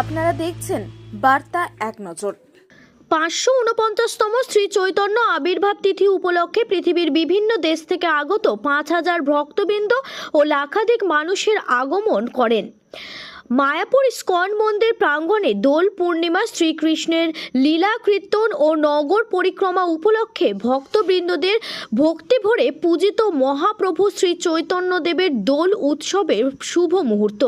আপনারা দেখছেন বার্তা এক নজর। পাঁচশো উনপঞ্চাশতম শ্রী চৈতন্য আবির্ভাব তিথি উপলক্ষে পৃথিবীর বিভিন্ন দেশ থেকে আগত পাঁচ হাজার ভক্তবৃন্দ ও লাখাধিক মানুষের আগমন করেন। মায়াপুর স্কন মন্দির প্রাঙ্গণে দোল পূর্ণিমা শ্রীকৃষ্ণের লীলা কীর্তন ও নগর পরিক্রমা উপলক্ষে ভক্তবৃন্দদের ভক্তি ভরে পূজিত মহাপ্রভু শ্রী চৈতন্যদেবের দোল উৎসবের শুভ মুহূর্ত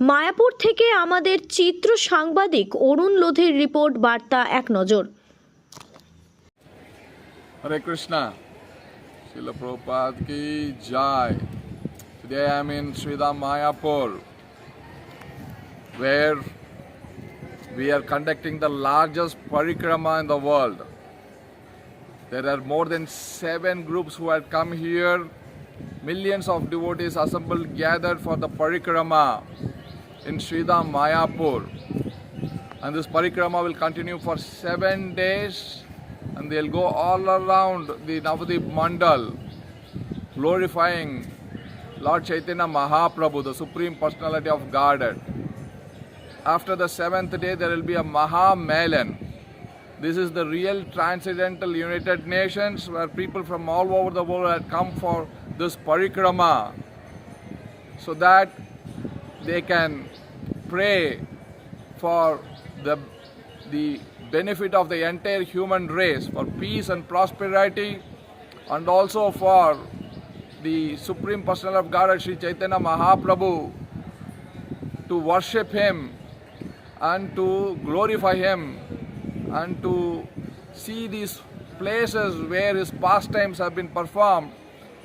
মায়াপুর থেকে আমাদের চিত্র সাংবাদিক অরুণ লোধের রিপোর্ট, বার্তা এক নজর Krishna. Srila Prabhupada ki jai. Today I am in where we are conducting the largest parikrama in the world. There are more than seven groups who had come here. Millions of devotees assembled gathered for the parikrama in Sridham Mayapur. And this parikrama will continue for seven days and they'll go all around the Navadip Mandal glorifying Lord Chaitanya Mahaprabhu, the Supreme Personality of Godhead. After the seventh day, there will be a Maha Melan. This is the real transcendental United Nations where people from all over the world had come for this parikrama so that they can pray for the, the benefit of the entire human race, for peace and prosperity, and also for the Supreme Personality of God, Sri Chaitanya Mahaprabhu, to worship Him and to glorify Him and to see these places where His pastimes have been performed.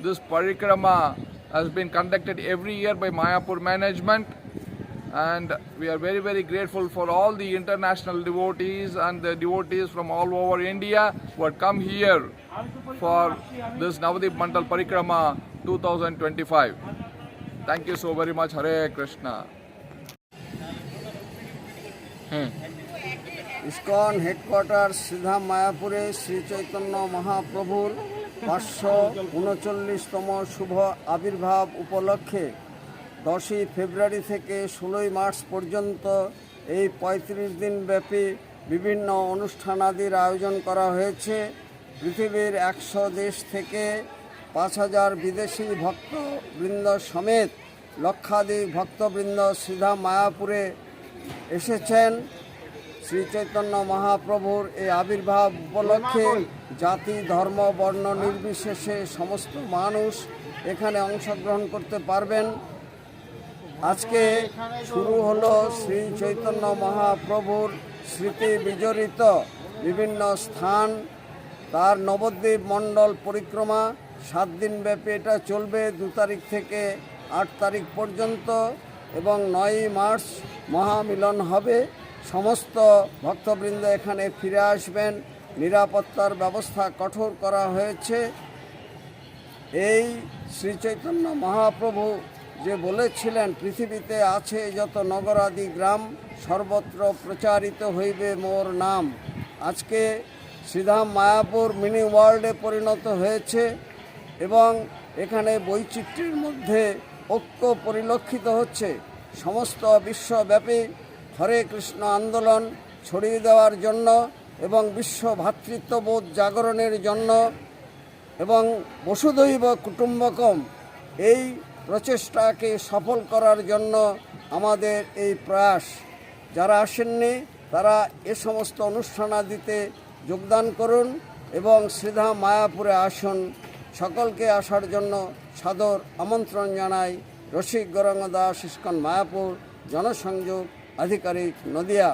This parikrama has been conducted every year by Mayapur management and we are very very grateful for all the international devotees and the devotees from all over India who had come here for this Navadip Mandal Parikrama 2025. Thank you so very much. Hare Krishna. ISKCON headquarter সিধা মায়াপুরে শ্রী চৈতন্য মহাপ্রভুর পাঁচশো উনচল্লিশতম শুভ আবির্ভাব উপলক্ষে দশই ফেব্রুয়ারি থেকে ষোলোই March পর্যন্ত এই পঁয়ত্রিশ দিন ব্যাপী বিভিন্ন অনুষ্ঠানাদির আয়োজন করা হয়েছে। পৃথিবীর একশো দেশ থেকে পাঁচ হাজার বিদেশি ভক্তবৃন্দ সমেত লক্ষাধিক ভক্তবৃন্দ সিধা মায়াপুরে এসেছেন শ্রী চৈতন্য মহাপ্রভুর এই আবির্ভাব উপলক্ষে জাতি, ধর্ম, বর্ণ নির্বিশেষে সমস্ত মানুষ এখানে অংশগ্রহণ করতে পারবেন। আজকে শুরু হলো শ্রী চৈতন্য মহাপ্রভুর স্মৃতি বিজড়িত বিভিন্ন স্থান। তার নবদ্বীপ মণ্ডল পরিক্রমা, সাত দিন ব্যাপী এটা চলবে, দু তারিখ থেকে আট তারিখ পর্যন্ত। এবং নয়ই মার্চ মহামিলন হবে। সমস্ত ভক্তবৃন্দ এখানে ফিরে আসবেন। নিরাপত্তার ব্যবস্থা কঠোর করা হয়েছে। এই শ্রী চৈতন্য মহাপ্রভু যে বলেছিলেন, পৃথিবীতে আছে যত নগরাদি গ্রাম, সর্বত্র প্রচারিত হইবে মোর নাম। আজকে শ্রীধাম মায়াপুর মিনি ওয়ার্ল্ডে পরিণত হয়েছে এবং এখানে বৈচিত্র্যের মধ্যে ঐক্য পরিলক্ষিত হচ্ছে। সমস্ত বিশ্বব্যাপী হরে কৃষ্ণ আন্দোলন ছড়িয়ে দেওয়ার জন্য এবং বিশ্ব ভ্রাতৃত্ববোধ জাগরণের জন্য এবং বসুধৈব কুটুম্বকম এই প্রচেষ্টাকে সফল করার জন্য আমাদের এই প্রয়াস। যারা আসেননি, তারা এ সমস্ত অনুষ্ঠানাদিতে যোগদান করুন এবং শ্রীধা মায়াপুরে আসুন। সকলকে আসার জন্য সাদর আমন্ত্রণ জানাই। রসিক গরঙ্গ দাস ইস্কন মায়াপুর জনসংযোগ আধিকারিক নদিয়া।